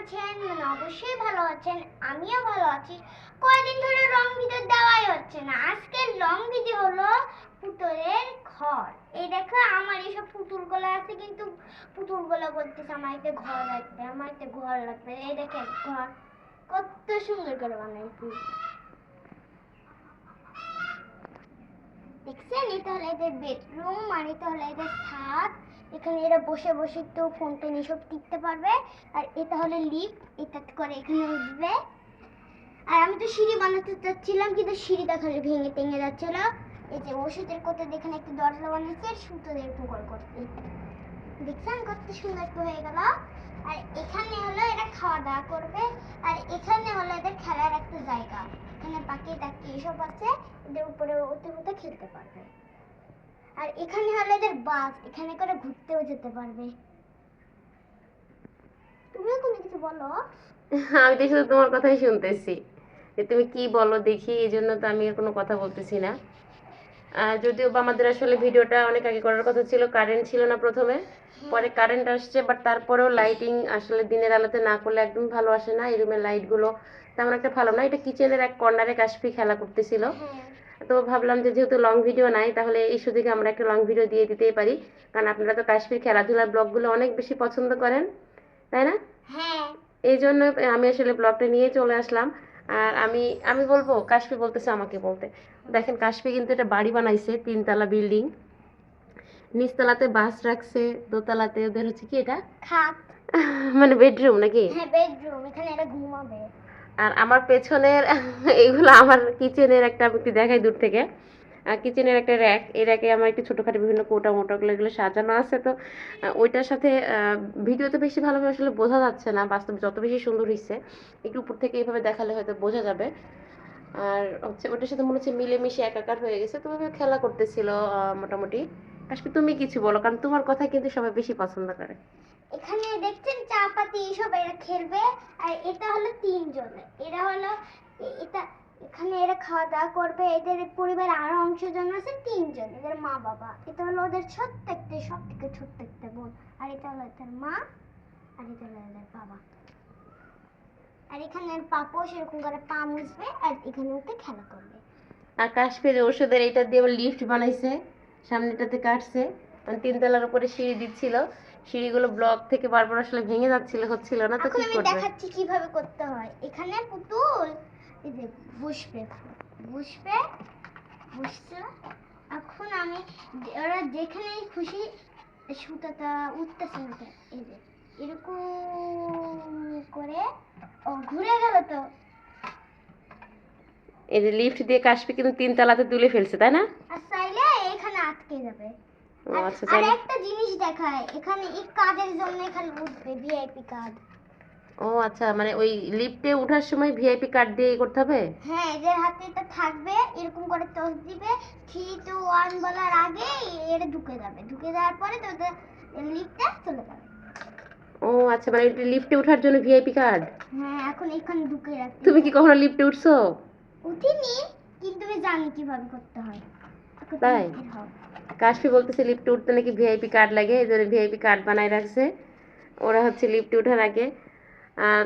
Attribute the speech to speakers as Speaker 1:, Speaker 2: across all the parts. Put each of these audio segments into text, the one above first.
Speaker 1: আছেন? মানে অবশ্যই ভালো আছেন। আমিও ভালো আছি। কয়দিন ধরে রং ভিডিও দেওয়াই হচ্ছে না। আজকের রং ভিডিও হলো পুতুলের ঘর। এই দেখো, আমার এইসব পুতুলগুলো আছে কিন্তু পুতুলগুলো বলতেছে, আমার একটা ঘর লাগবে, আমার একটা ঘর লাগবে। এই দেখে ঘর। কত সুন্দর করে বানাইছি। দেখছেন? এটা হলো এদের বেডরুম আর এটা হলো এদের ছাদ। এখানে এরা বসে বসে তো ফোন টোন এসব টিপতে পারবে। আর এটা হলো লিফট এটা করে এখানে উঠবে। আর আমি তো সিঁড়ি বানাতে চাচ্ছিলাম, কিন্তু সিঁড়িটা খালি ভেঙে টেঙে যাচ্ছিল। এই যে ওষুধের কোতে দেখেন একটু দরজা বানিয়েছে, সুতো দিয়ে টুকর করতে। দেখছেন কত সুন্দর একটু হয়ে গেল। আর এখানে হলো এরা খাওয়া দাওয়া করবে। আর এখানে হলো এদের খেলার একটা জায়গা। এখানে পাখি টাকি এসব আছে, এদের উপরে উঠে খেলতে পারবে। আর এখানে হলো এদের বাস এখানে করে ঘুরতেও যেতে পারবে। তুমিও কোনো কিছু বলো?
Speaker 2: আমি তো শুধু তোমার কথাই শুনতেছি। যে তুমি কি বলো দেখি এই জন্য তো আমি কোনো কথা বলতেছি না। যদিও বা আমাদের আসলে ভিডিওটা অনেক আগে করার কথা ছিল কারেন্ট ছিল না প্রথমে। পরে কারেন্ট আসছে বাট তারপরেও লাইটিং আসলে দিনের আলোতে না করলে একদম ভালো আসে না। এই রুমের লাইটগুলো তেমন একটা ভালো না। এটা কিচেনের এক কর্নারে কাশফি খেলা করতেছিল।
Speaker 1: হ্যাঁ।
Speaker 2: তো ভাবলাম যে যেহেতু লং ভিডিও নাই তাহলে এই সুযোগে আমরা একটা লং ভিডিও দিয়ে দিতেই পারি। কারণ আপনারা তো কাশ্মীর খেলাধুলার ব্লগগুলো অনেক বেশি পছন্দ করেন তাই না?
Speaker 1: হ্যাঁ।
Speaker 2: এই জন্য আমি আসলে ব্লগটা নিয়ে চলে আসলাম। আর আমি আমি বলব কাশ্মীর বলতেছে আমাকে বলতে। দেখেন কাশ্মীর কিন্তু এটা বাড়ি বানাইছে তিনতলা বিল্ডিং নিচতলাতে বাস রাখছে দোতলাতে ওদের হচ্ছে কি এটা?
Speaker 1: খাট।
Speaker 2: মানে বেডরুম নাকি?
Speaker 1: হ্যাঁ বেডরুম এখানে এরা ঘুমাবে।
Speaker 2: আর আমার পেছনের এইগুলো আমার কিচেনের একটা, আমি একটু দেখাই দূর থেকে। কিচেনের একটা র্যাক এই র্যাকে আমার একটু ছোটোখাটো বিভিন্ন কোটা মোটাগুলো এগুলো সাজানো আছে তো ওইটার সাথে ভিডিওতে বেশি ভালোভাবে আসলে বোঝা যাচ্ছে না, বাস্তবে যত বেশি সুন্দর হয়েছে একটু উপর থেকে এইভাবে দেখালে হয়তো বোঝা যাবে। আর হচ্ছে ওটার সাথে মনে হচ্ছে মিলেমিশে একাকার হয়ে গেছে, তো খেলা করতেছিল মোটামুটি। কাশ্মীর তুমি কিছু বলো কারণ তোমার কথা কিন্তু সবাই বেশি পছন্দ করে।
Speaker 1: এখানে দেখছেন চা পাতি এসব এরা খেলবে আর এটা হলো তিনজন। এরা হলো এটা এখানে এরা খাওয়া দাওয়া করবে এদের পরিবারে আরও অংশজন আছে তিনজন। এদের মা বাবা। এটা হলো ওদের ছোট্ট একটা সব থেকে ছোট্ট একটা বোন। আর এটা হলো এদের মা আর এটা হলো এদের বাবা। আর এখানে পাপও সেরকম করে পা মুছবে আর এখানে উঠে খেলা করবে।
Speaker 2: আর কাশ্মীর ওষুধের এটা দিয়ে লিফট বানাইছে। সামনেটাতে কাটছে। মানে তিনতলার উপরে সিঁড়ি দিচ্ছিল। সিঁড়িগুলো ব্লক থেকে বারবার আসলে ভেঙে যাচ্ছিল হচ্ছিল না তো
Speaker 1: এখন
Speaker 2: কি
Speaker 1: আমি
Speaker 2: করবে।
Speaker 1: দেখাচ্ছি কীভাবে করতে হয়। এখানে পুতুল? এই যে বসবে। বসবে বসছে। এখন আমি ওরা যেখানে খুশি সুতাটা উঠতেছে না এই যে এরকম করে। ও ঘুরে গেল তো।
Speaker 2: এই যে লিফট দিয়ে কাশ্মীর কিন্তু তিনতলাতে তুলে ফেলছে তাই না?
Speaker 1: এখানে আটকে যাবে। আর-
Speaker 2: আচ্ছা
Speaker 1: একটা জিনিস দেখায় এখানে এই কার্ডের জন্য এখানে উঠবে ভিআইপি কার্ড
Speaker 2: ও আচ্ছা মানে ওই লিফটে ওঠার সময় ভিআইপি কার্ড দিয়ে করতে হবে?
Speaker 1: হ্যাঁ এদের হাতে এটা থাকবে এরকম করে টস দিবে থ্রি টু ওয়ান বলার আগে এর ঢুকে যাবে। ঢুকে যাওয়ার পরে তো লিফটটা চলে যাবে।
Speaker 2: ও আচ্ছা মানে লিফটে ওঠার জন্য ভিআইপি কার্ড
Speaker 1: হ্যাঁ এখন এখানে ঢুকে রাখতে
Speaker 2: তুমি কি কখনো লিফটে উঠছো?
Speaker 1: উঠিনি কিন্তু আমি জানি কীভাবে করতে হয়।
Speaker 2: তাই? কাশ্মীর বলতেছে লিফটে উঠতে নাকি ভিআইপি কার্ড লাগে এই জন্য ভিআইপি কার্ড বানায় রাখছে। ওরা হচ্ছে লিফটে ওঠার আগে।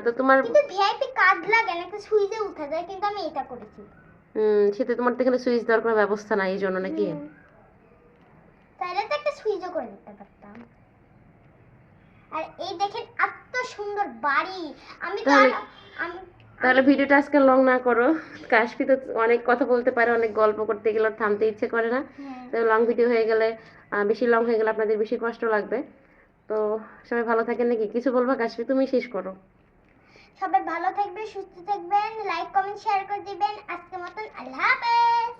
Speaker 2: তো তোমার
Speaker 1: কিন্তু ভিআইপি কার্ড লাগে না একটা সুইচে উঠে যায় কিন্তু আমি এটা করেছি।
Speaker 2: হুম সেটা তোমার তো এখানে সুইচ দেওয়ার কোনো ব্যবস্থা নাই এই জন্য নাকি।
Speaker 1: তাহলে তো একটা সুইচও করে দিতে পারতাম। আর এই দেখেন এত সুন্দর বাড়ি। আমি তো আমি
Speaker 2: তাহলে ভিডিওটা আজকে লং না করো। কাশ্মীর তো অনেক কথা বলতে পারে অনেক গল্প করতে গেলে থামতে ইচ্ছে করে না।
Speaker 1: হ্যাঁ।
Speaker 2: তো লং ভিডিও হয়ে গেলে বেশি লং হয়ে গেলে আপনাদের বেশি কষ্ট লাগবে। তো সবাই ভালো থাকেন নাকি? কিছু বলব? কাশ্মীর তুমি শেষ করো।
Speaker 1: সবাই ভালো থাকবে সুস্থ থাকবেন লাইক কমেন্ট শেয়ার করে দিবেন। আজকের মতন আল্লাহ হাফেজ।